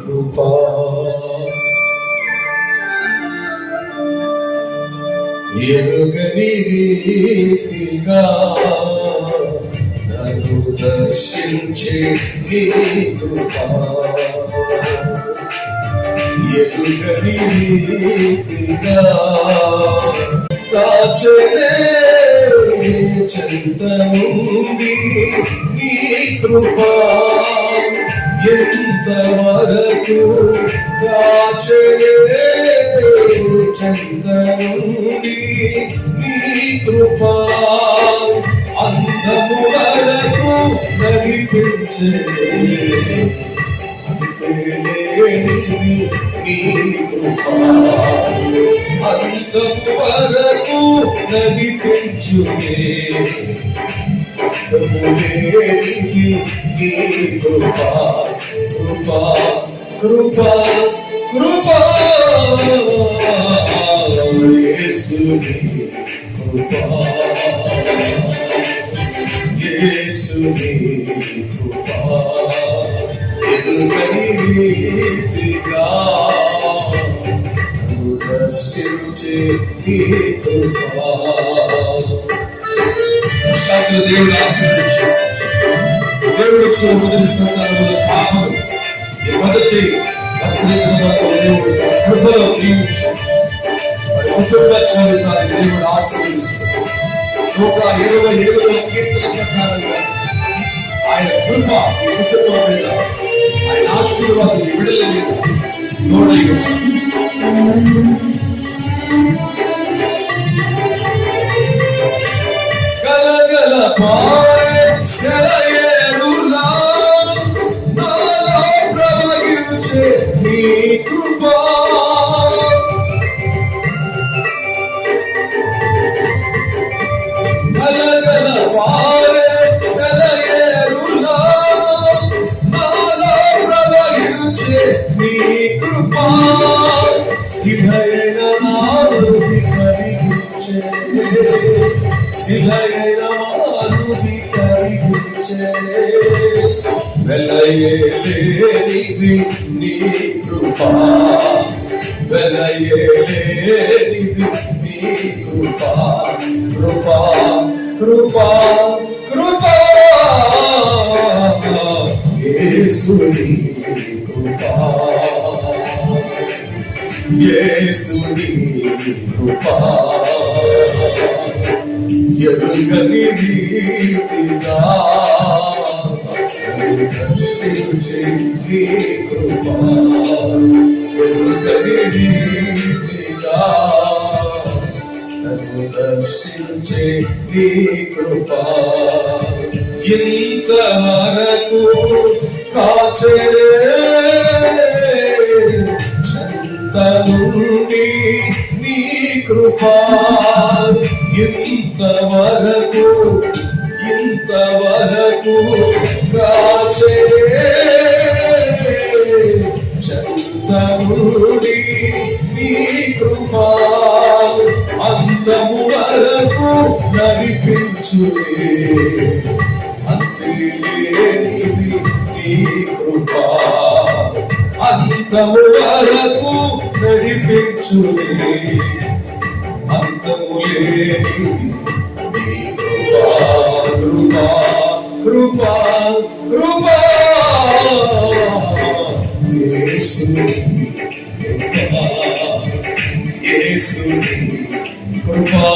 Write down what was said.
కృపా. ఎరుగని రీతిగా నన్ను దర్శించే నీ కృపా. ఎరుగని రీతిగా కాచలే నీ కృపా. ఇంతవరకు వరకు కాచలే చెంత నుండి నీ కృపా అంతము వరకు నడిపించే అంతము వరకు నడిపించునే. నీ కృపా కృపా కృపా యేసుని కృపా యేసుని కృపా ఎదుగని రీతిగా నన్ను దర్శించే నీ కృపా సాక్షి దేవుడు ఆశీర్వదించు దేవుడు ఇచ్చిన మొదటి సంతానంలో పాపం ఈ మొదటి అద్భుతమైన దేవుడు కృపలో దీవించు మరి కుటుంబ జీవితాన్ని దేవుడు ఆశీర్వదిస్తూ నూట ఇరవై ఏడులో కీర్తన ప్రకారంగా ఆయన కృప ఈ కుటుంబం మీద ఆయన ఆశీర్వాదం ఈ విడుదల మీద తోడై ఉంది. కరిగించే శిలయన నీ కృపా. వెలయేలేనిది నీ కృపా. కృపా కృపా కృపా. యేసుని కృపా. యేసుని కృపా. ఎరుగని రీతిగా దర్శించే నీ ఎరుగని రీతిగా నన్ను దర్శించే నీ కృపా. ఇంతవరకు కాచరే చెంత నుండి నీ కృపా ఇంతవరకు ఇంతవరకు కాచరే చెంత నీ కృప అంతము వరకు నడిపించునే అంతేలేనిది నీ కృప అంతము వరకు నడిపించునే అంతము కృపా కృపా కృపా కృపా